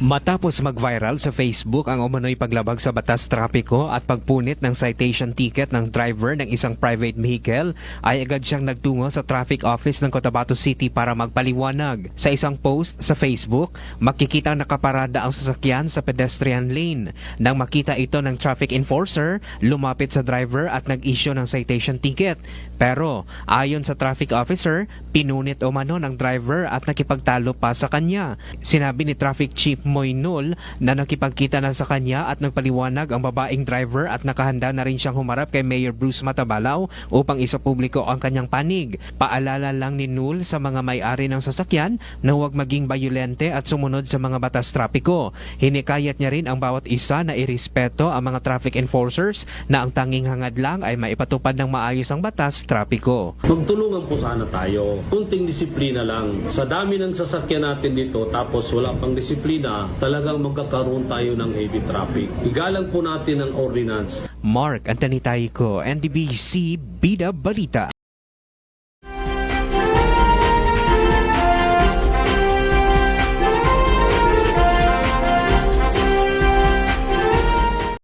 Matapos mag-viral sa Facebook ang umano'y paglabag sa batas trapiko at pagpunit ng citation ticket ng driver ng isang private vehicle, ay agad siyang nagtungo sa traffic office ng Cotabato City para magpaliwanag. Sa isang post sa Facebook, makikita nakaparada ang sasakyan sa pedestrian lane. Nang makita ito ng traffic enforcer, lumapit sa driver at nag-issue ng citation ticket. Pero ayon sa traffic officer, pinunit umano ng driver at nakipagtalo pa sa kanya. Sinabi ni Traffic Chief Moynul na nakipagkita na sa kanya at nagpaliwanag ang babaeng driver at nakahanda na rin siyang humarap kay Mayor Bruce Matabalaw upang isa publiko ang kanyang panig. Paalala lang ni Nul sa mga may-ari ng sasakyan na huwag maging bayolente at sumunod sa mga batas trapiko. Hinikayat niya rin ang bawat isa na irespeto ang mga traffic enforcers na ang tanging hangad lang ay maipatupad ng maayos ang batas trapiko. Magtulungan po sana tayo. Kunting disiplina lang. Sa dami ng sasakyan natin dito tapos wala pang disiplina, talagang magkakaroon tayo ng heavy traffic. Igalang po natin ang ordinance. Mark Antonitay ko, NDBC Bida Balita.